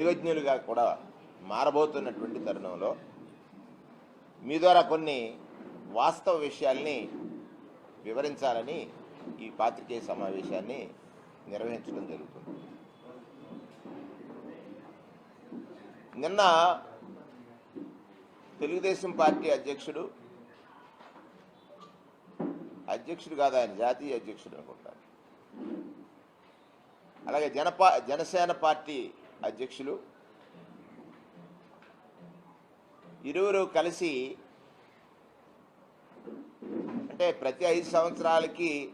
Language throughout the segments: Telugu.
వివజ్ఞులుగా కూడా మారబోతున్నటువంటి తరుణంలో మీ ద్వారా కొన్ని వాస్తవ విషయాల్ని వివరించాలని ఈ పాత్రికేయ సమావేశాన్ని నిర్వహించడం జరుగుతుంది. నిన్న తెలుగుదేశం పార్టీ అధ్యక్షుడు అధ్యక్షుడు కాదు ఆయన జాతీయ అధ్యక్షుడు అనుకుంటాను. అలాగే జనపా జనసేన పార్టీ అధ్యక్షులు. ఇరువురు కలిసి అంటే ప్రతి ఐదు సంవత్సరాలకి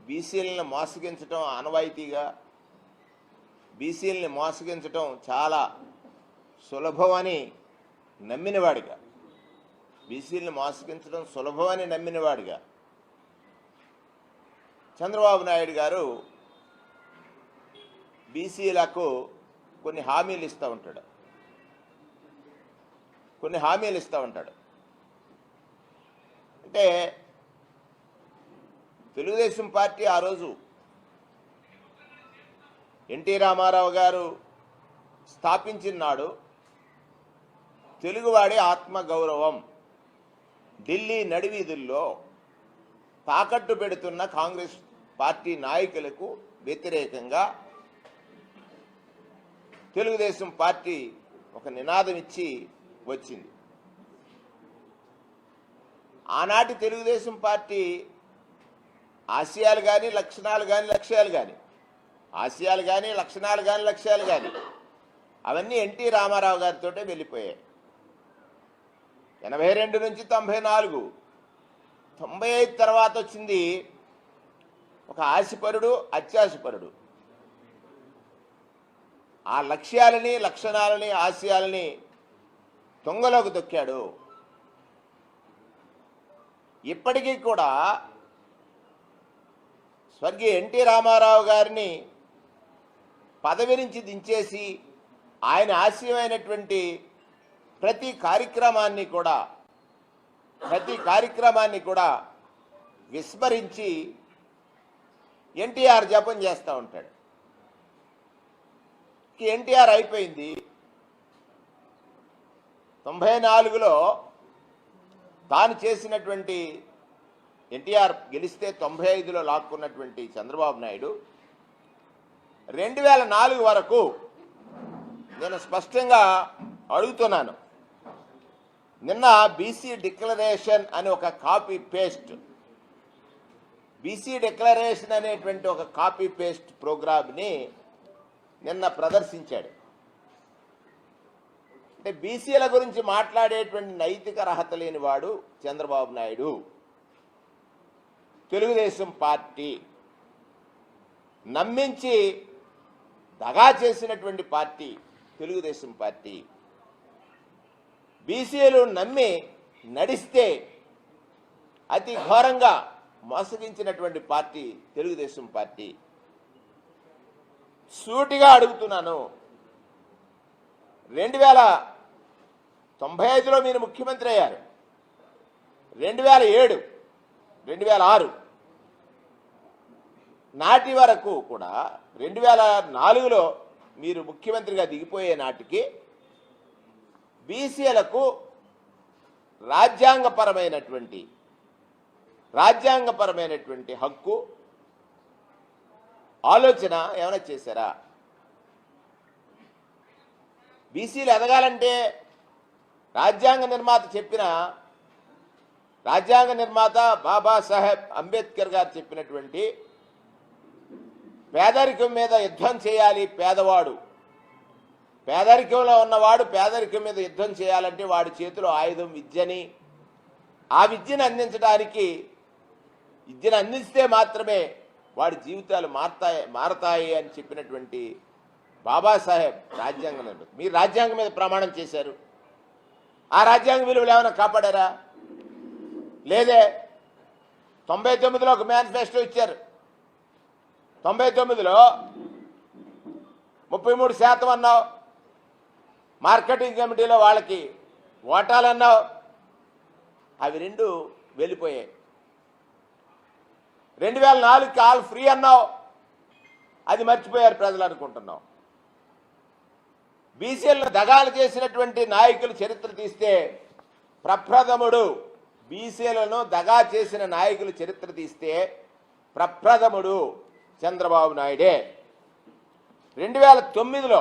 బీసీలను మోసగించటం ఆనవాయితీగా బీసీలని మోసగించటం చాలా సులభమని నమ్మినవాడిగా. బీసీలను మోసగించడం సులభమని నమ్మినవాడిగా. చంద్రబాబు నాయుడు గారు బీసీలకు కొన్ని హామీలు ఇస్తూ ఉంటాడు. కొన్ని హామీలు ఇస్తూ ఉంటాడు. అంటే తెలుగుదేశం పార్టీ ఆ రోజు ఎన్టీ రామారావు గారు స్థాపించిన నాడు తెలుగువాడి ఆత్మగౌరవం ఢిల్లీ నడివీధుల్లో తాకట్టు పెడుతున్న కాంగ్రెస్ పార్టీ నాయకులకు వ్యతిరేకంగా తెలుగుదేశం పార్టీ ఒక నినాదం ఇచ్చి వచ్చింది. ఆనాటి తెలుగుదేశం పార్టీ ఆశయాలు కానీ లక్షణాలు కానీ లక్ష్యాలు కానీ ఆశయాలు కానీ లక్షణాలు కానీ లక్ష్యాలు కానీ అవన్నీ ఎన్టీ రామారావు గారితో వెళ్ళిపోయాయి. ఎనభై రెండు నుంచి తొంభై నాలుగు తొంభై ఐదు తర్వాత వచ్చింది ఒక ఆశపరుడు అత్యాశపరుడు. ఆ లక్ష్యాలని లక్షణాలని ఆశయాలని తొంగలోకి దొక్కాడు. ఇప్పటికీ కూడా స్వర్గీయ ఎన్టీ రామారావు గారిని పదవి నుంచి దించేసి ఆయన ఆశయమైనటువంటి ప్రతి కార్యక్రమాన్ని కూడా ప్రతి కార్యక్రమాన్ని కూడా విస్మరించి ఎన్టీఆర్ జపం చేస్తూ ఉంటాడు. ఎన్టీఆర్ అయిపోయింది. తొంభై నాలుగులో తాను చేసినటువంటి ఎన్టీఆర్ గెలిస్తే తొంభై ఐదులో లాక్కున్నటువంటి చంద్రబాబు నాయుడు రెండు వేల నాలుగు వరకు నేను స్పష్టంగా అడుగుతున్నాను. నిన్న బీసీ డిక్లరేషన్ అని ఒక కాపీ పేస్ట్ బీసీ డిక్లరేషన్ అనేటువంటి ఒక కాపీ పేస్ట్ ప్రోగ్రామ్ని నిన్న ప్రదర్శించాడు. అంటే బీసీల గురించి మాట్లాడేటువంటి నైతిక అర్హత లేని వాడు చంద్రబాబు నాయుడు. తెలుగుదేశం పార్టీ నమ్మించి దగా చేసినటువంటి పార్టీ తెలుగుదేశం పార్టీ. బీసీలు నమ్మి నడిస్తే అతి ఘోరంగా మోసగించినటువంటి పార్టీ తెలుగుదేశం పార్టీ. సూటిగా అడుగుతున్నాను. రెండు వేల తొంభై ఐదులో మీరు ముఖ్యమంత్రి అయ్యారు. రెండు వేల ఏడు రెండు వేల ఆరు. నాటి వరకు కూడా రెండు వేల నాలుగులో మీరు ముఖ్యమంత్రిగా దిగిపోయే నాటికి బీసీలకు రాజ్యాంగపరమైనటువంటి రాజ్యాంగపరమైనటువంటి హక్కు ఆలోచన ఏమైనా చేశారా? బీసీలు ఎదగాలంటే రాజ్యాంగ నిర్మాత చెప్పిన రాజ్యాంగ నిర్మాత బాబాసాహెబ్ అంబేద్కర్ గారు చెప్పినటువంటి పేదరికం మీద యుద్ధం చేయాలి పేదవాడు. పేదరికంలో ఉన్నవాడు పేదరికం మీద యుద్ధం చేయాలంటే వాడి చేతిలో ఆయుధం విద్యని. ఆ విద్యను అందించడానికి విద్యను అందిస్తే మాత్రమే వాడి జీవితాలు మారతాయి మారతాయి అని చెప్పినటువంటి బాబాసాహెబ్ రాజ్యాంగం మీరు రాజ్యాంగం మీద ప్రమాణం చేశారు. ఆ రాజ్యాంగ విలువలు ఏమైనా కాపాడారా? లేదే. తొంభై తొమ్మిదిలో ఒక మేనిఫెస్టో ఇచ్చారు. తొంభై తొమ్మిదిలో ముప్పై మూడు శాతం అన్నావు. మార్కెటింగ్ కమిటీలో వాళ్ళకి ఓటాలు అన్నావు. అవి రెండు వెళ్ళిపోయాయి. రెండు వేల నాలుగుకి ఆల్ ఫ్రీ అన్నావు. అది మర్చిపోయారు ప్రజలు అనుకుంటున్నాం బీసీలను దగాలు చేసినటువంటి నాయకులు చరిత్ర తీస్తే ప్రప్రథముడు బీసీలను దగా చేసిన నాయకులు చరిత్ర తీస్తే ప్రప్రథముడు చంద్రబాబు నాయుడే. రెండు వేల తొమ్మిదిలో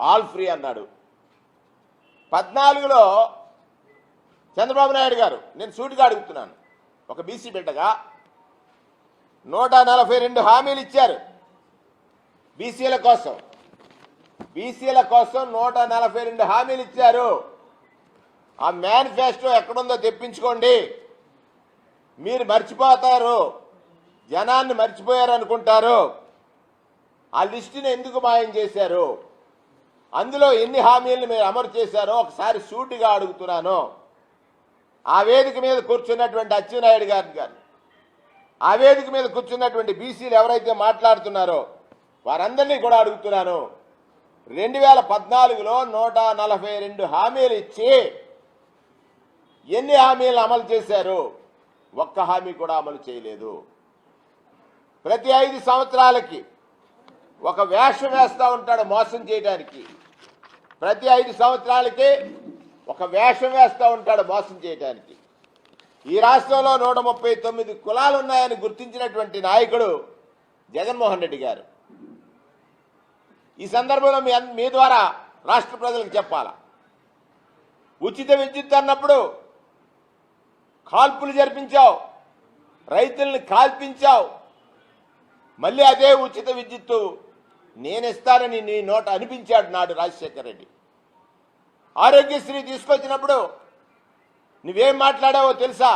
ఆల్ ఫ్రీ అన్నాడు. పద్నాలుగులో చంద్రబాబు నాయుడు గారు నేను సూటిగా అడుగుతున్నాను. ఒక బీసీ బిడ్డగా నూట నలభై రెండు హామీలు ఇచ్చారు. బీసీల కోసం. బీసీల కోసం నూట నలభై రెండు హామీలు ఇచ్చారు. ఆ మేనిఫెస్టో ఎక్కడుందో తెప్పించుకోండి. మీరు మర్చిపోతారు. జనాన్ని మర్చిపోయారు అనుకుంటారు ఆ లిస్టుని ఎందుకు మాయం చేశారు? అందులో ఎన్ని హామీలను మీరు అమలు చేశారో ఒకసారి సూటిగా అడుగుతున్నాను. ఆ వేదిక మీద కూర్చున్నటువంటి అచ్చెన్నాయుడు గారి గారు ఆ వేదిక మీద కూర్చున్నటువంటి బీసీలు ఎవరైతే మాట్లాడుతున్నారో వారందరినీ కూడా అడుగుతున్నాను. రెండు వేల పద్నాలుగులో నూట నలభై రెండు హామీలు ఇచ్చి ఎన్ని హామీలను అమలు చేశారు? ఒక్క హామీ కూడా అమలు చేయలేదు. ప్రతి ఐదు సంవత్సరాలకి ఒక వేషం వేస్తూ ఉంటాడు మోసం చేయడానికి. ప్రతి ఐదు సంవత్సరాలకి ఒక వేషం వేస్తూ ఉంటాడు మోసం చేయడానికి. ఈ రాష్ట్రంలో నూట ముప్పై తొమ్మిది కులాలు ఉన్నాయని గుర్తించినటువంటి నాయకుడు జగన్మోహన్ రెడ్డి గారు. ఈ సందర్భంలో మీ మీ ద్వారా రాష్ట్ర ప్రజలకు చెప్పాల? ఉచిత విద్యుత్ అన్నప్పుడు కాల్పులు జరిపించావు రైతుల్ని కాల్పించావు మళ్ళీ అదే ఉచిత విద్యుత్తు నేనిస్తానని నీ నోట అనిపించాడు నాడు రాజశేఖర రెడ్డి. ఆరోగ్యశ్రీ తీసుకొచ్చినప్పుడు నువ్వేం మాట్లాడావో తెలుసా?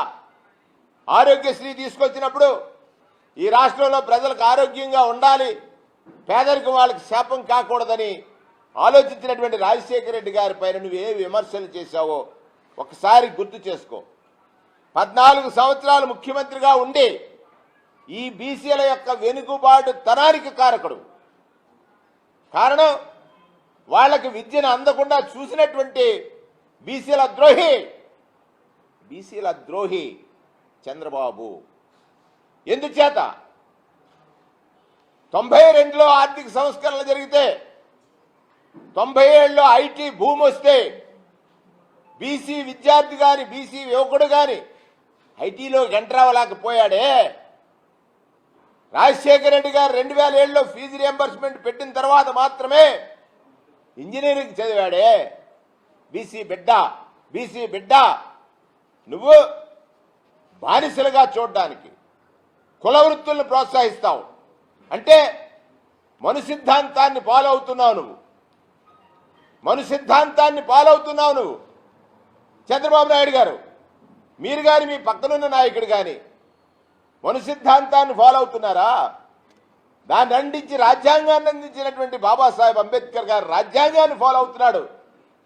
ఆరోగ్యశ్రీ తీసుకొచ్చినప్పుడు ఈ రాష్ట్రంలో ప్రజలకు ఆరోగ్యంగా ఉండాలి పేదరికం వాళ్ళకి శాపం కాకూడదని ఆలోచించినటువంటి రాజశేఖర రెడ్డి గారి పైన నువ్వు ఏ విమర్శలు చేశావో ఒకసారి గుర్తు చేసుకో. పద్నాలుగు సంవత్సరాలు ముఖ్యమంత్రిగా ఉండి ఈ బీసీల యొక్క వెనుకబాటు తనానికి కారకుడు. కారణం వాళ్ళకి విద్యను అందకుండా చూసినటువంటి బీసీల ద్రోహి బీసీల ద్రోహి చంద్రబాబు. ఎందుచేత? తొంభై రెండులో ఆర్థిక సంస్కరణలు జరిగితే తొంభై ఏళ్ళలో ఐటీ భూమి వస్తే బీసీ విద్యార్థి గాని బీసీ యువకుడు గాని ఐటీలో ఎంట్రావలేకపోయాడే రాజశేఖర రెడ్డి గారు రెండు వేల ఏడులో ఫీజు రియంబర్స్మెంట్ పెట్టిన తర్వాత మాత్రమే ఇంజనీరింగ్ చదివాడే. బీసీ బిడ్డ బీసీ బిడ్డ నువ్వు బానిసలుగా చూడడానికి కుల వృత్తులను ప్రోత్సహిస్తావు. అంటే మను సిద్ధాంతాన్ని ఫాలో అవుతున్నావు నువ్వు. మను సిద్ధాంతాన్ని ఫాలో అవుతున్నావు నువ్వు. చంద్రబాబు నాయుడు గారు మీరు కానీ మీ పక్కనున్న నాయకుడు కానీ మను సిద్ధాంతాన్ని ఫాలో అవుతున్నారా దాన్ని అందించి రాజ్యాంగాన్ని అందించినటువంటి బాబాసాహెబ్ అంబేద్కర్ గారు రాజ్యాంగాన్ని ఫాలో అవుతున్నాడు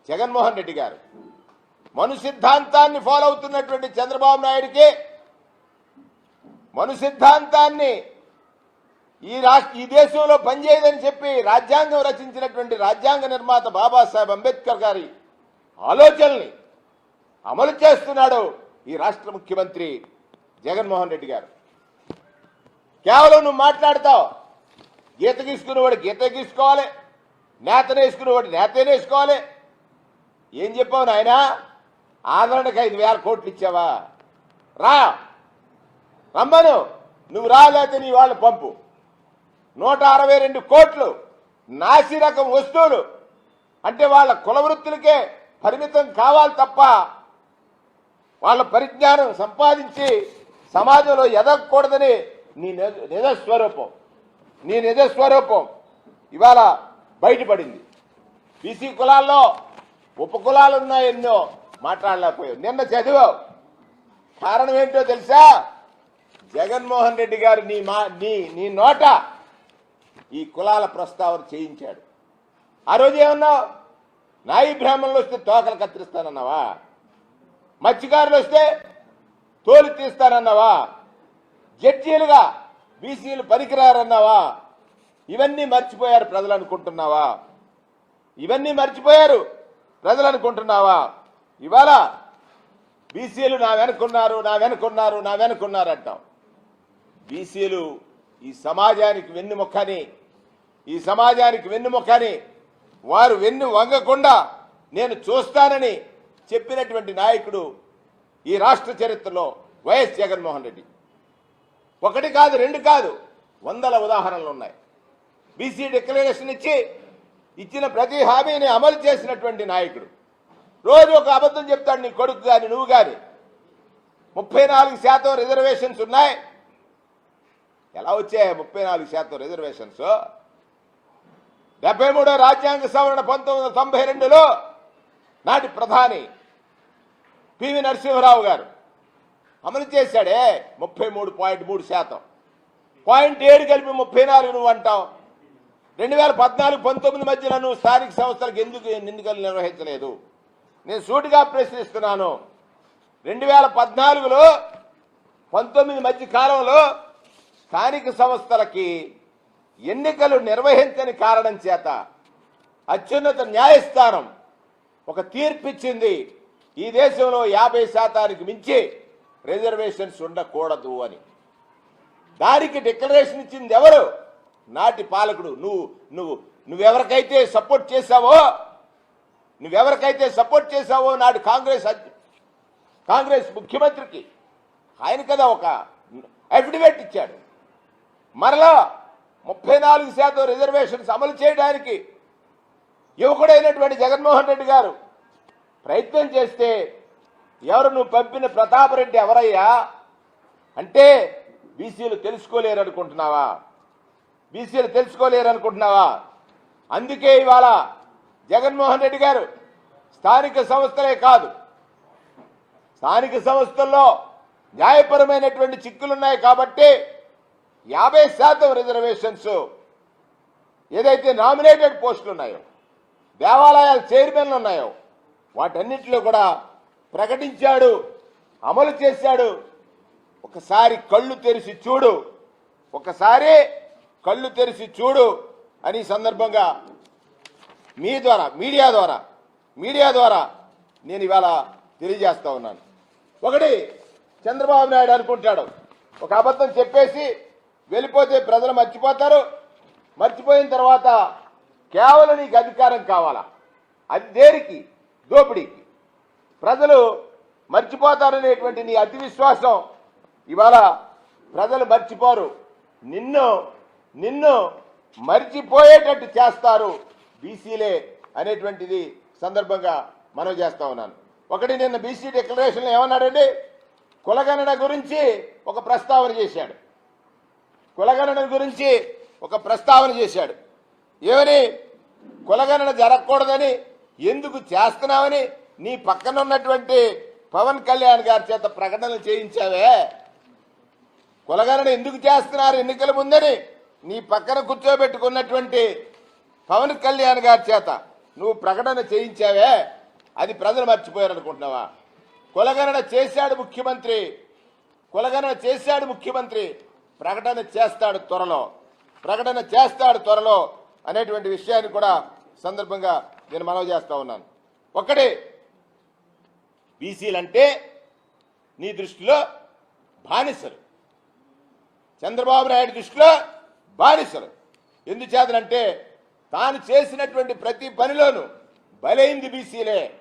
జగన్మోహన్ రెడ్డి గారు. మను సిద్ధాంతాన్ని ఫాలో అవుతున్నటువంటి చంద్రబాబు నాయుడికి మను సిద్ధాంతాన్ని ఈ రాష్ట్ర ఈ దేశంలో పనిచేయదని చెప్పి రాజ్యాంగం రచించినటువంటి రాజ్యాంగ నిర్మాత బాబాసాహెబ్ అంబేద్కర్ గారి ఆలోచనల్ని అమలు చేస్తున్నాడు ఈ రాష్ట్ర ముఖ్యమంత్రి జగన్మోహన్ రెడ్డి గారు. కేవలం నువ్వు మాట్లాడతావు. గీత గీసుకునేవాడు గీత గీసుకోవాలి. నేతను వేసుకునేవాడు నేత వేసుకోవాలి. ఏం చెప్పావు నాయనా? ఆదరణకు ఐదు వేల కోట్లు ఇచ్చావా? రా. రమ్మను. నువ్వు రాలేతే నీ వాళ్ళు పంపు. నూట అరవై రెండు కోట్లు నాసి రకం వస్తువులు. అంటే వాళ్ళ కులవృత్తులకే పరిమితం కావాలి తప్ప వాళ్ళ పరిజ్ఞానం సంపాదించి సమాజంలో ఎదగకూడదని నీ నిజస్వరూపం. నీ నిజస్వరూపం ఇవాళ బయటపడింది. బీసీ కులాల్లో ఉప కులాలు ఉన్నాయి ఎన్నో మాట్లాడలేకపోయావు. నిన్న చదివావు. కారణం ఏంటో తెలుసా? జగన్మోహన్ రెడ్డి గారు నీ మా నీ నీ నోట ఈ కులాల ప్రస్తావన చేయించాడు. ఆ రోజు ఏమన్నావు? నాయి బ్రాహ్మణులు వస్తే తోకలు కత్తిరిస్తానన్నావా? మత్స్యకారులు వస్తే తోలు తీస్తానన్నావా? జడ్జీలుగా బీసీలు పనికిరారన్నావా? ఇవన్నీ మర్చిపోయారు ప్రజలు అనుకుంటున్నావా? ఇవన్నీ మర్చిపోయారు ప్రజలు అనుకుంటున్నావా? ఇవాళ బీసీలు నా వెనుకున్నారు నా వెనుకున్నారు నా వెనుకున్నారు అంటాం బీసీలు ఈ సమాజానికి వెన్నుముఖని ఈ సమాజానికి వెన్నుముఖని వారు వెన్ను వంగకుండా నేను చూస్తానని చెప్పినటువంటి నాయకుడు ఈ రాష్ట్ర చరిత్రలో వైఎస్ జగన్మోహన్ రెడ్డి. ఒకటి కాదు రెండు కాదు వందల ఉదాహరణలు ఉన్నాయి. బీసీ డిక్లరేషన్ ఇచ్చి ఇచ్చిన ప్రతి హామీని అమలు చేసినటువంటి నాయకుడు. రోజు ఒక అబద్ధం చెప్తాడు నీ కొడుకు కానీ నువ్వు కానీ ముప్పై నాలుగు శాతం రిజర్వేషన్స్ ఉన్నాయి. ఎలా వచ్చాయి ముప్పై నాలుగు శాతం రిజర్వేషన్స్? డెబ్బై మూడో రాజ్యాంగ సవరణ పంతొమ్మిది వందల తొంభై రెండులో నాటి ప్రధాని పివి నరసింహరావు గారు అమలు చేశాడే ముప్పై మూడు పాయింట్ మూడు శాతం. పాయింట్ ఏడు కలిపి ముప్పై నాలుగు నువ్వు అంటావు. రెండు వేల పద్నాలుగు పంతొమ్మిది మధ్యన నువ్వు స్థానిక సంస్థలకు ఎందుకు ఎన్నికలు నిర్వహించలేదు? నేను సూటిగా ప్రశ్నిస్తున్నాను. రెండు వేల పద్నాలుగులో పంతొమ్మిది మధ్య కాలంలో స్థానిక సంస్థలకి ఎన్నికలు నిర్వహించని కారణం చేత అత్యున్నత న్యాయస్థానం ఒక తీర్పిచ్చింది. ఈ దేశంలో యాభై శాతానికి మించి రిజర్వేషన్స్ ఉండకూడదు అని. దానికి డిక్లరేషన్ ఇచ్చింది ఎవరు? నాటి పాలకుడు. నువ్వు నువ్వు నువ్వెవరికైతే సపోర్ట్ చేశావో నువ్వెవరికైతే సపోర్ట్ చేశావో నాడు కాంగ్రెస్ కాంగ్రెస్ ముఖ్యమంత్రికి ఆయన కదా ఒక అఫిడవిట్ ఇచ్చాడు. మరలా ముప్పై నాలుగు శాతం రిజర్వేషన్స్ అమలు చేయడానికి యువకుడైనటువంటి జగన్మోహన్ రెడ్డి గారు ప్రయత్నం చేస్తే ఎవరు నువ్వు పంపిన ప్రతాప్ రెడ్డి ఎవరయ్యా? అంటే బీసీలు తెలుసుకోలేరు అనుకుంటున్నావా బీసీలు తెలుసుకోలేరు అనుకుంటున్నావా అందుకే ఇవాళ జగన్మోహన్ రెడ్డి గారు స్థానిక సంస్థలే కాదు. స్థానిక సంస్థల్లో న్యాయపరమైనటువంటి చిక్కులున్నాయి కాబట్టి యాభై శాతం రిజర్వేషన్స్ ఏదైతే నామినేటెడ్ పోస్టులు ఉన్నాయో దేవాలయాల చైర్మన్లు ఉన్నాయో వాటన్నిటిలో కూడా ప్రకటించాడు అమలు చేశాడు. ఒకసారి కళ్ళు తెరిచి చూడు ఒకసారి కళ్ళు తెరిచి చూడు అని సందర్భంగా మీ ద్వారా మీడియా ద్వారా మీడియా ద్వారా నేను ఇవాళ తెలియజేస్తా ఉన్నాను. ఒకటి చంద్రబాబు నాయుడు అనుకుంటాడు. ఒక అబద్ధం చెప్పేసి వెళ్ళిపోతే ప్రజలు మర్చిపోతారు. మర్చిపోయిన తర్వాత కేవలం నీకు అధికారం కావాలా? అది దేనికి? దోపిడీకి. ప్రజలు మర్చిపోతారనేటువంటి నీ అతి విశ్వాసం ఇవాళ ప్రజలు మర్చిపోరు. నిన్ను నిన్ను మర్చిపోయేటట్టు చేస్తారు. బీసీలే అనేటువంటిది సందర్భంగా మనం చేస్తా ఉన్నాను. ఒకటి నిన్న బీసీ డిక్లరేషన్లో ఏమన్నాడండి? కులగణన గురించి ఒక ప్రస్తావన చేశాడు. కులగణన గురించి ఒక ప్రస్తావన చేశాడు. ఏమని? కులగణన జరగకూడదని ఎందుకు చేస్తున్నావని నీ పక్కన ఉన్నటువంటి పవన్ కళ్యాణ్ గారి చేత ప్రకటనలు చేయించావే. కులగణన ఎందుకు చేస్తున్నారు? ఎన్నికల ముందని నీ పక్కన కూర్చోబెట్టుకున్నటువంటి పవన్ కళ్యాణ్ గారి చేత నువ్వు ప్రకటన చేయించావే అది ప్రజలు మర్చిపోయారు అనుకుంటున్నావా కులగణన చేశాడు ముఖ్యమంత్రి కులగణన చేశాడు ముఖ్యమంత్రి ప్రకటన చేస్తాడు త్వరలో. ప్రకటన చేస్తాడు త్వరలో అనేటువంటి విషయాన్ని కూడా సందర్భంగా నేను మనవి చేస్తా ఉన్నాను. ఒకటి బీసీలంటే నీ దృష్టిలో బానిసలు. చంద్రబాబు నాయుడు దృష్టిలో బానిసలు. ఎందుచేతనంటే తాను చేసినటువంటి ప్రతి పనిలోనూ బలైంది బీసీలే.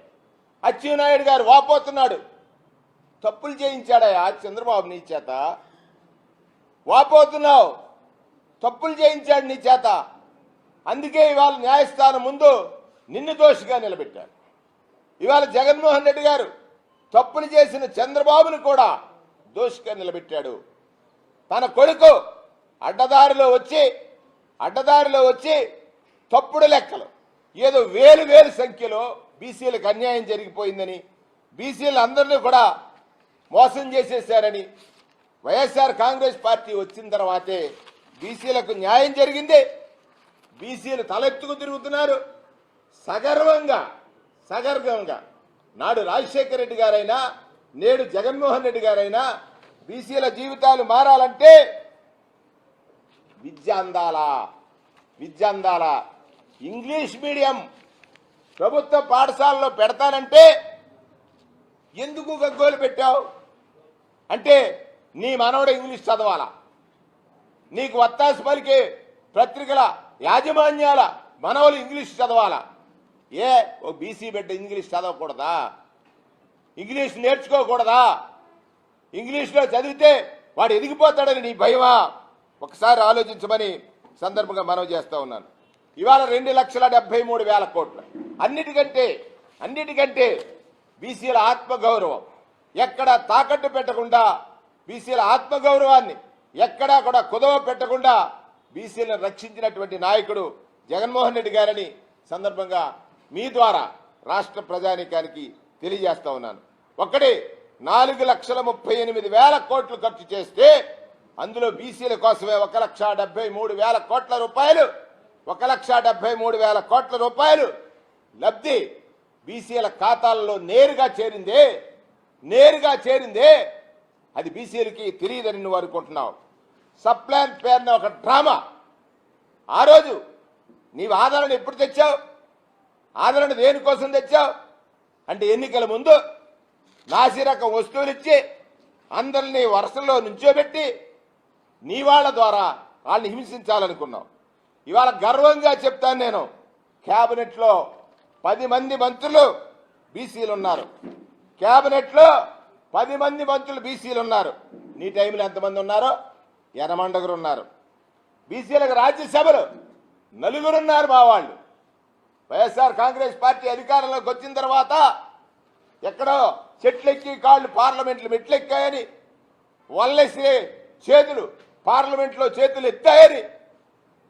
అచ్చెన్నాయుడు గారు వాపోతున్నాడు. తప్పులు చేయించాడయా చంద్రబాబు నీ చేత. వాపోతున్నావు. తప్పులు చేయించాడు నీ చేత. అందుకే ఇవాళ న్యాయస్థానం ముందు నిన్ను దోషిగా నిలబెట్టారు ఇవాళ జగన్మోహన్ రెడ్డి గారు తప్పులు చేసిన చంద్రబాబును కూడా దోషిగా నిలబెట్టాడు. తన కొడుకు అడ్డదారిలో వచ్చి అడ్డదారిలో వచ్చి తప్పుడు లెక్కలు. ఏదో వేలు వేలు సంఖ్యలో బీసీలకు అన్యాయం జరిగిపోయిందని బీసీలు అందరినీ కూడా మోసం చేసేశారని వైఎస్ఆర్ కాంగ్రెస్ పార్టీ వచ్చిన తర్వాతే బీసీలకు న్యాయం జరిగింది. బీసీలు తలెత్తుకు తిరుగుతున్నారు. సగర్వంగా సగర్వంగా నాడు రాజశేఖర రెడ్డి గారైనా నేడు జగన్మోహన్ రెడ్డి గారైనా బీసీల జీవితాలు మారాలంటే విద్య అందాలా విద్య అందాలా. ఇంగ్లీష్ మీడియం ప్రభుత్వ పాఠశాలలో పెడతానంటే ఎందుకు గగ్గోలు పెట్టావు? అంటే నీ మనవడు ఇంగ్లీష్ చదవాలా? నీకు వత్తాసు పలికే పత్రికల యాజమాన్యాల మనవలు ఇంగ్లీష్ చదవాలా? ఏ ఓ బీసీ బిడ్డ ఇంగ్లీష్ చదవకూడదా? ఇంగ్లీష్ నేర్చుకోకూడదా? ఇంగ్లీష్లో చదివితే వాడు ఎదిగిపోతాడని నీ భయమా? ఒకసారి ఆలోచించమని సందర్భంగా మనవి చేస్తూ ఉన్నాను. ఇవాళ రెండు లక్షల డెబ్బై మూడు వేల కోట్లు. అన్నిటికంటే అన్నిటికంటే బీసీల ఆత్మగౌరవం ఎక్కడ తాకట్టు పెట్టకుండా బీసీల ఆత్మగౌరవాన్ని ఎక్కడా కూడా కుదవ పెట్టకుండా బీసీలను రక్షించినటువంటి నాయకుడు జగన్మోహన్ రెడ్డి గారని సందర్భంగా మీ ద్వారా రాష్ట్ర ప్రజానీకానికి తెలియజేస్తా ఉన్నాను. ఒక్కడే నాలుగు లక్షల ముప్పై ఎనిమిది వేల కోట్లు ఖర్చు చేస్తే అందులో బీసీల కోసమే ఒక లక్ష డెబ్బై మూడు వేల కోట్ల రూపాయలు ఒక లక్ష డెబ్బై మూడు వేల కోట్ల రూపాయలు లబ్ధి బీసీల ఖాతాల్లో నేరుగా చేరిందే నేరుగా చేరిందే. అది బీసీలకి తెలియదని నువ్వు అనుకుంటున్నావు. సప్లాన్ పేరున ఒక డ్రామా. ఆ రోజు నీవు ఆదరణ ఎప్పుడు తెచ్చావు? ఆదరణ దేనికోసం తెచ్చావు? అంటే ఎన్నికల ముందు నాసిరకం వస్తువులు ఇచ్చి అందరినీ వరుసలో నుంచోబెట్టి నీ వాళ్ళ ద్వారా వాళ్ళని హింసించాలనుకున్నావు. ఇవాళ గర్వంగా చెప్తాను నేను. క్యాబినెట్లో పది మంది మంత్రులు బీసీలు ఉన్నారు. క్యాబినెట్లో పది మంది మంత్రులు బీసీలు ఉన్నారు. నీ టైంలో ఎంతమంది ఉన్నారో? యనమండగురు ఉన్నారు. బీసీలకు రాజ్యసభలు నలుగురున్నారు మా వాళ్ళు. వైఎస్ఆర్ కాంగ్రెస్ పార్టీ అధికారంలోకి వచ్చిన తర్వాత ఎక్కడో చెట్లెక్కి కాళ్ళు పార్లమెంట్లు మెట్లెక్కాయని వల్లేసి చేతులు పార్లమెంట్లో చేతులు ఎత్తాయని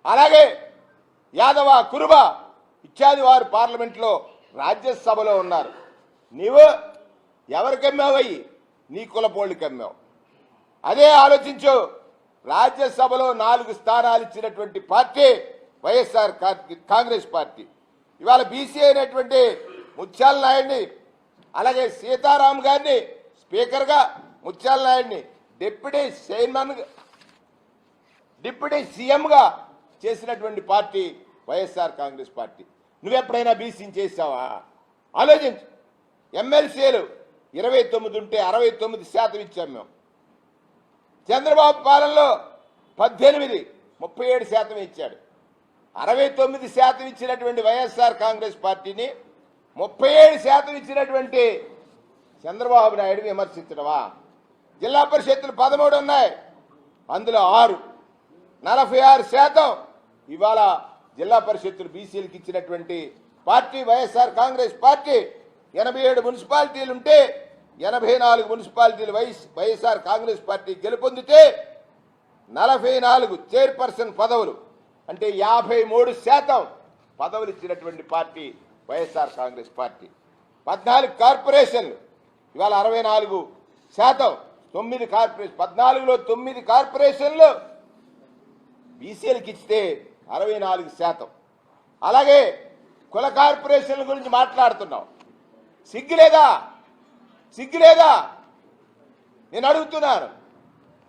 అలాగే యాదవ కురుబ ఇత్యాది వారు పార్లమెంట్లో రాజ్యసభలో ఉన్నారు. నీవు ఎవరికి అమ్మావయ్యి నీ కులపోళ్ళకి అమ్మావు అదే ఆలోచించు రాజ్యసభలో నాలుగు స్థానాలు ఇచ్చినటువంటి పార్టీ వైఎస్ఆర్ కాంగ్రెస్ పార్టీ. ఇవాళ బీసీ అయినటువంటి ముత్యాల నాయుడిని అలాగే సీతారాం గారిని స్పీకర్గా ముత్యాల నాయుడిని డిప్యూటీ చైర్మన్ డిప్యూటీ సీఎంగా చేసినటువంటి పార్టీ వైఎస్ఆర్ కాంగ్రెస్ పార్టీ. నువ్వెప్పుడైనా బీసీని చేసావా ఆలోచించు. ఎమ్మెల్సీలు ఇరవై తొమ్మిది ఉంటే అరవై తొమ్మిది శాతం ఇచ్చాం మేము. చంద్రబాబు పాలనలో పద్దెనిమిది ముప్పై ఏడు శాతం ఇచ్చాడు. అరవై తొమ్మిది శాతం ఇచ్చినటువంటి వైఎస్ఆర్ కాంగ్రెస్ పార్టీని ముప్పై ఏడు శాతం ఇచ్చినటువంటి చంద్రబాబు నాయుడు విమర్శించడమా? జిల్లా పరిషత్తులు పదమూడు ఉన్నాయి. అందులో ఆరు. నలభై ఆరు శాతం ఇవాళ జిల్లా పరిషత్తులు బీసీలకు ఇచ్చినటువంటి పార్టీ వైఎస్ఆర్ కాంగ్రెస్ పార్టీ ఎనభై ఏడు మున్సిపాలిటీలు ఉంటే ఎనభై నాలుగు మున్సిపాలిటీలు వైఎస్ వైఎస్ఆర్ కాంగ్రెస్ పార్టీ గెలుపొందితే నలభై నాలుగు చైర్పర్సన్ పదవులు అంటే యాభై మూడు శాతం పదవులు ఇచ్చినటువంటి పార్టీ వైఎస్ఆర్ కాంగ్రెస్ పార్టీ. పద్నాలుగు కార్పొరేషన్లు ఇవాళ అరవై నాలుగు శాతం తొమ్మిది కార్పొరేషన్ పద్నాలుగులో తొమ్మిది కార్పొరేషన్లు బీసీలకు ఇస్తే అరవై నాలుగు శాతం. అలాగే కుల కార్పొరేషన్ల గురించి మాట్లాడుతున్నాం. సిగ్గులేదా సిగ్గులేదా నేను అడుగుతున్నాను.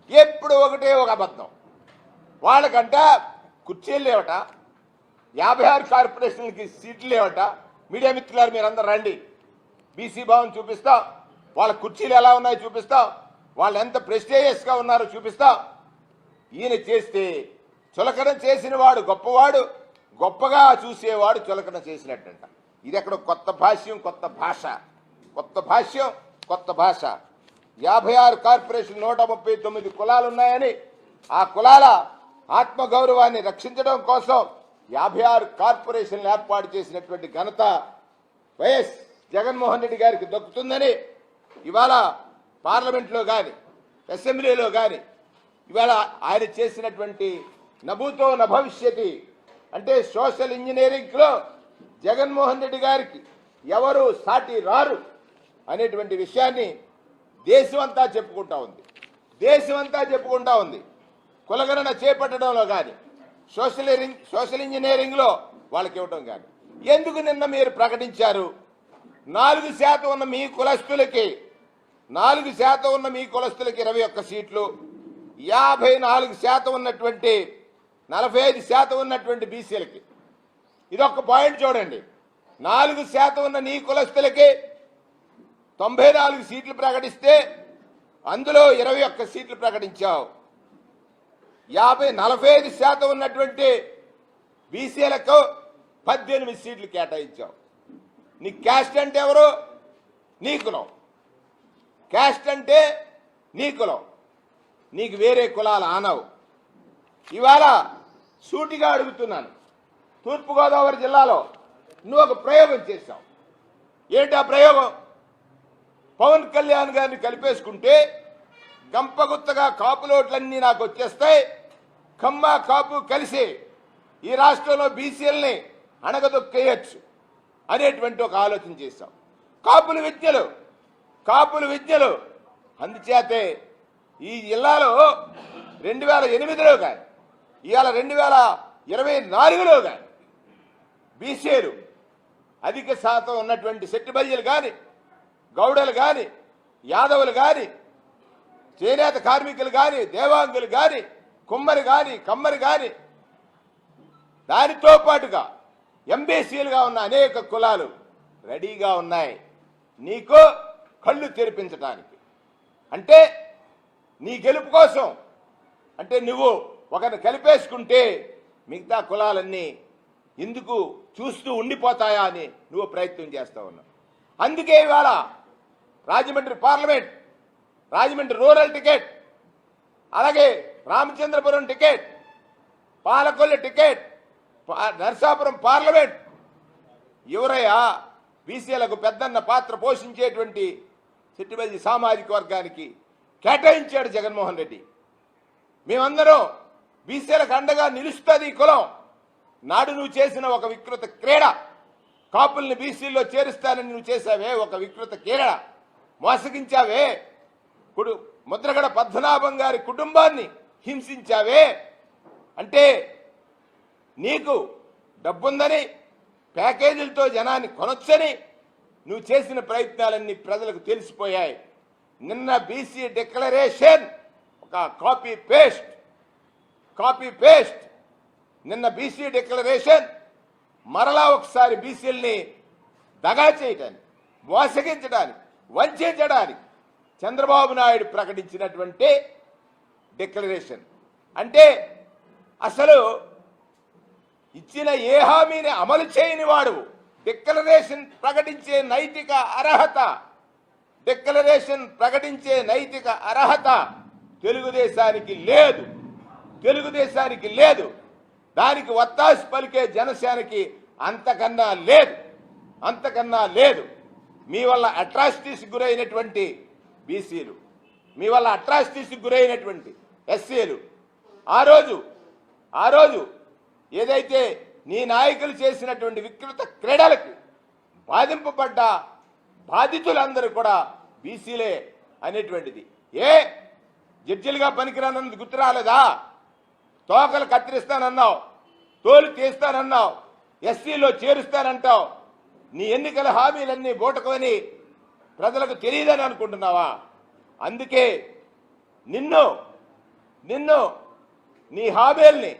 ఎప్పుడు ఒకటే ఒక అబద్ధం. వాళ్ళకంట కుర్చీలు లేవట. యాభై ఆరు కార్పొరేషన్లకి సీట్లు లేవట. మీడియా మిత్రులారు మీరందరూ రండి. బీసీ భవన్ చూపిస్తాం. వాళ్ళ కుర్చీలు ఎలా ఉన్నాయో చూపిస్తాం. వాళ్ళు ఎంత ప్రెస్టేజియస్గా ఉన్నారో చూపిస్తాం. ఈయన చేస్తే చులకన చేసినవాడు గొప్పవాడు గొప్పగా చూసేవాడు చులకన చేసినట్టంట. ఇది ఎక్కడ కొత్త భాష్యం కొత్త భాష. కొత్త భాష్యం కొత్త భాష. యాభై ఆరు కార్పొరేషన్ నూట ముప్పై తొమ్మిది కులాలు ఉన్నాయని ఆ కులాల ఆత్మగౌరవాన్ని రక్షించడం కోసం యాభై ఆరు కార్పొరేషన్లు ఏర్పాటు చేసినటువంటి ఘనత వైఎస్ జగన్మోహన్ రెడ్డి గారికి దక్కుతుందని ఇవాళ పార్లమెంట్లో కానీ అసెంబ్లీలో కానీ ఇవాళ ఆయన చేసినటువంటి నభూతో నభవిష్యతి అంటే సోషల్ ఇంజనీరింగ్లో జగన్మోహన్ రెడ్డి గారికి ఎవరు సాటి రారు అనేటువంటి విషయాన్ని దేశమంతా చెప్పుకుంటా ఉంది. దేశమంతా చెప్పుకుంటా ఉంది. కులగణన చేపట్టడంలో కానీ సోషల్ సోషల్ ఇంజనీరింగ్లో వాళ్ళకి ఇవ్వడం కానీ ఎందుకు నిన్న మీరు ప్రకటించారు? నాలుగు శాతం ఉన్న మీ కులస్తులకి నాలుగు శాతం ఉన్న మీ కులస్తులకి ఇరవై ఒక్క సీట్లు. యాభై నాలుగు శాతం ఉన్నటువంటి నలభై ఐదు శాతం ఉన్నటువంటి బీసీలకి. ఇదొక పాయింట్ చూడండి. నాలుగు శాతం ఉన్న నీ కులస్తులకి తొంభై నాలుగు సీట్లు ప్రకటిస్తే అందులో ఇరవై ఒక్క సీట్లు ప్రకటించావు. యాభై నలభై ఐదు శాతం ఉన్నటువంటి బీసీలకు పద్దెనిమిది సీట్లు కేటాయించావు. నీ క్యాస్ట్ అంటే ఎవరు? నీ కులం. క్యాస్ట్ అంటే నీ కులం. నీకు వేరే కులాలు ఆనవు. ఇవాళ సూటిగా అడుగుతున్నాను. తూర్పుగోదావరి జిల్లాలో నువ్వు ఒక ప్రయోగం చేశావు. ఏంటి ఆ ప్రయోగం? పవన్ కళ్యాణ్ గారిని కలిపేసుకుంటే గంపగుత్తగా కాపులోట్లన్నీ నాకు వచ్చేస్తాయి. కమ్మ కాపు కలిసి ఈ రాష్ట్రంలో బీసీలని అణగదొక్కేయచ్చు అనేటువంటి ఒక ఆలోచన చేశాం. కాపులు విద్యలు కాపులు విద్యలు. అందుచేతే ఈ జిల్లాలో రెండు వేల ఎనిమిదిలో కానీ ఇవాళ రెండు వేల ఇరవై నాలుగులో కానీ బీసీలు అధిక శాతం ఉన్నటువంటి సెట్టిబల్యలు కానీ గౌడలు కానీ యాదవులు కానీ చేనేత కార్మికులు కానీ దేవాంగులు కానీ కుమ్మరి కానీ కమ్మరి కానీ దానితో పాటుగా ఎంబీసీలుగా ఉన్న అనేక కులాలు రెడీగా ఉన్నాయి. నీకు కళ్ళు తెరిపించడానికి అంటే నీ గెలుపు కోసం అంటే నువ్వు ఒకరిని కలిపేసుకుంటే మిగతా కులాలన్నీ ఎందుకు చూస్తూ ఉండిపోతాయా అని నువ్వు ప్రయత్నం చేస్తూ ఉన్నావు. అందుకే ఇవాళ Rajahmundry parliament Rajahmundry rural ticket అలాగే Ramachandrapuram ticket Palakollu ticket Narasapuram parliament ఎవరయ్య బీసీలకు పెద్దన్న పాత్ర పోషించేటువంటి సిట్టిబల్లి సామాజిక వర్గానికి కేటాయించాడు జగన్మోహన్ రెడ్డి. మేమందరం బీసీలకు అండగా నిలుస్తుంది ఈ కులం. నాడు నువ్వు చేసిన ఒక వికృత క్రీడ. కాపుల్ని బీసీల్లో చేరుస్తానని నువ్వు చేశావే ఒక వికృత క్రీడ. మోసగించావే. కుడు ముద్రగడ పద్మనాభం గారి కుటుంబాన్ని హింసించావే. అంటే నీకు డబ్బుందని ప్యాకేజీలతో జనాన్ని కొనొచ్చని నువ్వు చేసిన ప్రయత్నాలన్నీ ప్రజలకు తెలిసిపోయాయి. నిన్న బీసీ డిక్లరేషన్ ఒక కాపీ పేస్ట్. Copy paste. నిన్న బీసీ డిక్లరేషన్ మరలా ఒకసారి బీసీల్ని దగా చేయటానికి మోసగించడానికి వంచడానికి చంద్రబాబు నాయుడు ప్రకటించినటువంటి డిక్లరేషన్. అంటే అసలు ఇచ్చిన ఏ హామీని అమలు చేయని వాడు డిక్లరేషన్ ప్రకటించే నైతిక అర్హత డిక్లరేషన్ ప్రకటించే నైతిక అర్హత తెలుగుదేశానికి లేదు. తెలుగుదేశానికి లేదు. దానికి వత్తాసు పలికే జనసేనకి అంతకన్నా లేదు. అంతకన్నా లేదు. మీ వల్ల అట్రాసిటీస్ గురైనటువంటి బీసీలు మీ వల్ల అట్రాసిటీస్ గురైనటువంటి ఎస్సీలు ఆ రోజు ఆ రోజు ఏదైతే నీ నాయకులు చేసినటువంటి వికృత క్రీడలకు బాధింపబడ్డ బాధితులందరూ కూడా బీసీలే అనేటువంటిది. ఏ? జడ్జిలుగా పనికిరానందుకు గుర్తు రాలేదా? తోకలు కత్తిరిస్తానన్నావు తోలు తీస్తానన్నావు ఎస్సీలో చేరుస్తానంటావు. నీ ఎన్నికల హామీలన్నీ బూటకమని ప్రజలకు తెలియదని అనుకుంటున్నావా? అందుకే నిన్ను నిన్ను నీ హామీల్ని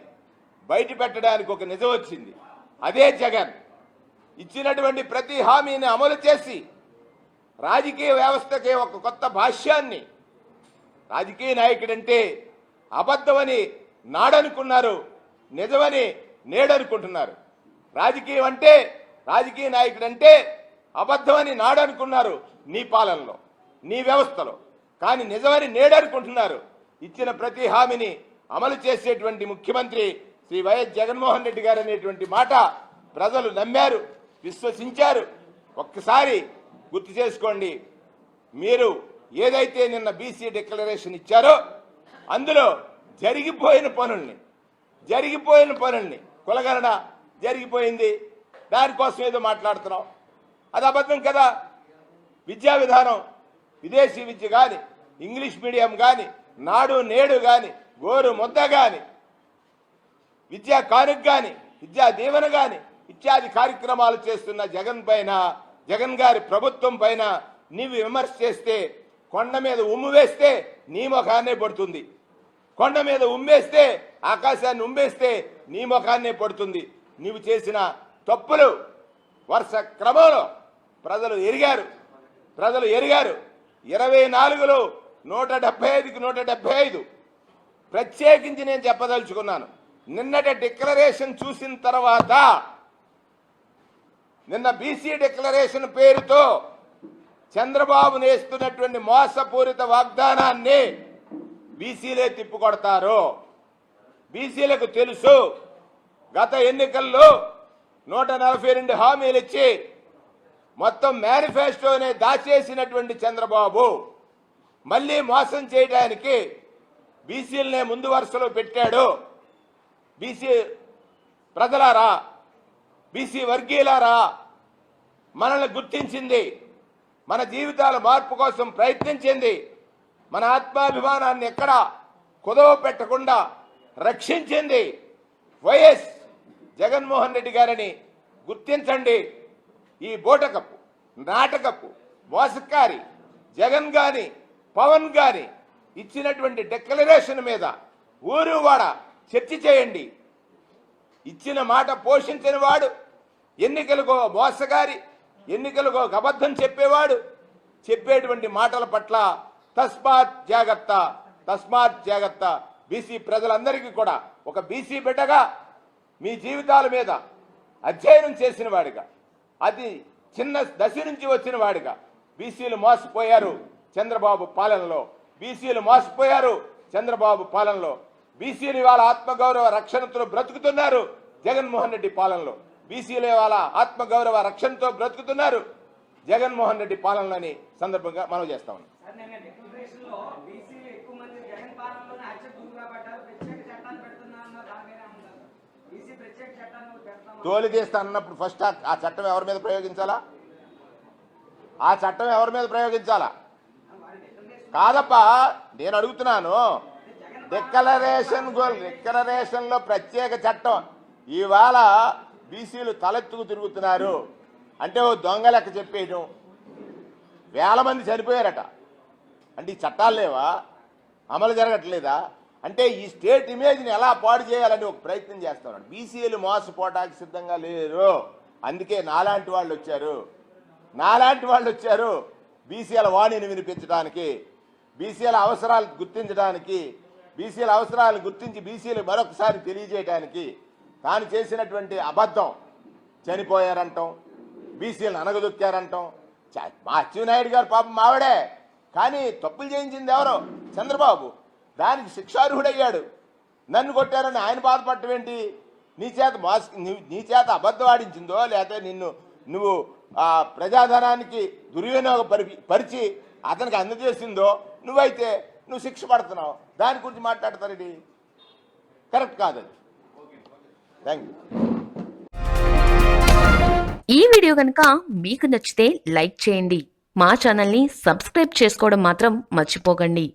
బయట పెట్టడానికి ఒక నిజం వచ్చింది. అదే జగన్ ఇచ్చినటువంటి ప్రతి హామీని అమలు చేసి రాజకీయ వ్యవస్థకి ఒక కొత్త భాష్యాన్ని రాజకీయ నాయకుడంటే అబద్ధమని నాడనుకున్నారు. నిజమని నేడనుకుంటున్నారు. రాజకీయం అంటే రాజకీయ నాయకుడు అంటే అబద్ధమని నాడనుకున్నారు నీ పాలనలో నీ వ్యవస్థలో. కానీ నిజమని నేడనుకుంటున్నారు. ఇచ్చిన ప్రతి హామీని అమలు చేసేటువంటి ముఖ్యమంత్రి శ్రీ వైఎస్ జగన్మోహన్ రెడ్డి గారు అనేటువంటి మాట ప్రజలు నమ్మారు విశ్వసించారు. ఒక్కసారి గుర్తు చేసుకోండి. మీరు ఏదైతే నిన్న బీసీ డిక్లరేషన్ ఇచ్చారో అందులో జరిగిపోయిన పనుల్ని జరిగిపోయిన పనుల్ని. కులగణన జరిగిపోయింది. దానికోసం ఏదో మాట్లాడుతున్నాం. అది అబద్ధం కదా. విద్యా విధానం విదేశీ విద్య కానీ ఇంగ్లీష్ మీడియం కానీ నాడు నేడు కానీ గోరు ముద్ద కానీ విద్యా కానుక కానీ విద్యా దీవెన కానీ ఇత్యాది కార్యక్రమాలు చేస్తున్న జగన్ పైన జగన్ గారి ప్రభుత్వం పైన నీవు విమర్శ చేస్తే కొండ మీద ఉమ్ము వేస్తే నీ ముఖాన్నే పడుతుంది. కొండ మీద ఉమ్మేస్తే ఆకాశాన్ని ఉమ్మేస్తే నీ ముఖాన్నే పడుతుంది. నీవు చేసిన తప్పులు వరుస క్రమంలో ప్రజలు ఎరిగారు. ప్రజలు ఎరిగారు. ఇరవై నాలుగులో నూట డెబ్బై ఐదుకి నూట డెబ్బై ఐదు. ప్రత్యేకించి నేను చెప్పదలుచుకున్నాను. నిన్నటి డిక్లరేషన్ చూసిన తర్వాత నిన్న బీసీ డిక్లరేషన్ పేరుతో చంద్రబాబు నేస్తున్నటువంటి మోసపూరిత వాగ్దానాన్ని బీసీలే తిప్పుకొడతారు బీసీలకు తెలుసు గత ఎన్నికల్లో నూట నలభై రెండు హామీలు ఇచ్చి మొత్తం మేనిఫెస్టోనే దాచేసినటువంటి చంద్రబాబు. మళ్ళీ మోసం చేయడానికి బీసీలనే ముందు వరుసలో పెట్టాడు. బీసీ ప్రజలారా బీసీ వర్గీయులారా మనల్ని గుర్తించింది మన జీవితాల మార్పు కోసం ప్రయత్నించింది. మన ఆత్మాభిమానాన్ని ఎక్కడ కుదవ పెట్టకుండా రక్షించింది వైఎస్ జగన్మోహన్ రెడ్డి గారిని గుర్తించండి. ఈ బోటకపు నాటకపు మోసకారి జగన్ గాని పవన్ గాని ఇచ్చినటువంటి డెక్లరేషన్ మీద ఊరు వాడ చర్చ చేయండి. ఇచ్చిన మాట పోషించిన వాడు ఎన్నికలకు మోసగారి ఎన్నికలకు అబద్ధం చెప్పేవాడు చెప్పేటువంటి మాటల పట్ల తస్మాత్ జాగ్రత్త తస్మాత్ జాగ్రత్త బీసీ ప్రజలందరికీ కూడా ఒక బీసీ బిడ్డగా మీ జీవితాల మీద అధ్యయనం చేసిన వాడిగా అది చిన్న దశ నుంచి వచ్చిన వాడిగా బీసీలు మోసపోయారు చంద్రబాబు పాలనలో. బీసీలు మోసపోయారు చంద్రబాబు పాలనలో. బీసీలు ఇవాళ ఆత్మగౌరవ రక్షణతో బ్రతుకుతున్నారు జగన్మోహన్ రెడ్డి పాలనలో. బీసీలు ఇవాళ ఆత్మగౌరవ రక్షణతో బ్రతుకుతున్నారు జగన్మోహన్ రెడ్డి పాలనలోని సందర్భంగా మనం చేస్తా ఉన్నాం సార్ నిన్న డిక్లరేషన్లో బీసీలు ఎక్కువ మంది జగన్ పాలనలోనే హత్య గురిగా పడ్డారు ప్రత్యేక చట్టాన్ని పెడుతున్నా అన్నారు దాని మీద ఏమంటారు బీసీ ప్రత్యేక చట్టాన్ని పెడతాం తోలు తీస్తా అన్నప్పుడు ఫస్ట్ ఆ- చట్టం ఎవరి మీద ప్రయోగించాలా? ఆ చట్టం ఎవరి మీద ప్రయోగించాలా? కాదప్పా నేను అడుగుతున్నాను. డిక్లరేషన్ గోల్ ప్రత్యేక చట్టం. ఇవాళ బీసీలు తలెత్తుకు తిరుగుతున్నారు. అంటే ఓ దొంగ లెక్క చెప్పేయడం వేల మంది చనిపోయారట. అంటే ఈ చట్టాలు లేవా? అమలు జరగట్లేదా? అంటే ఈ స్టేట్ ఇమేజ్ని ఎలా పాడు చేయాలని ఒక ప్రయత్నం చేస్తున్నాడు బీసీలు మోసపోవడానికి సిద్ధంగా లేరు. అందుకే నాలాంటి వాళ్ళు వచ్చారు. నాలాంటి వాళ్ళు వచ్చారు. బీసీల వాణిని వినిపించడానికి బీసీల అవసరాలు గుర్తించడానికి బీసీల అవసరాలు గుర్తించి బీసీలు మరొకసారి తెలియజేయడానికి తాను చేసినటువంటి అబద్ధం చనిపోయారంటాం బీసీలను అనగదొక్కారంటాం చ- మా అచ్చెన్నాయుడు గారు పాపం మావిడే కానీ తప్పులు చేయించింది ఎవరో? చంద్రబాబు. దానికి శిక్షార్హుడయ్యాడు. నన్ను కొట్టారని ఆయన బాధపడటం ఏంటి? నీ చేత మాస్ నీ- నీ చేత అబద్ధం ఆడించిందో లేకపోతే నిన్ను నువ్వు ఆ ప్రజాధనానికి దుర్వినియోగ పరి పరిచి అతనికి అందజేసిందో నువ్వైతే నువ్వు శిక్ష పడుతున్నావు. దాని గురించి మాట్లాడతారేంటి కరెక్ట్ కాదు అది థ్యాంక్ యూ ఈ వీడియో కనుక మీకు నచ్చితే లైక్ చేయండి. మా ఛానల్ని సబ్స్క్రైబ్ చేసుకోవడం మాత్రం మర్చిపోకండి.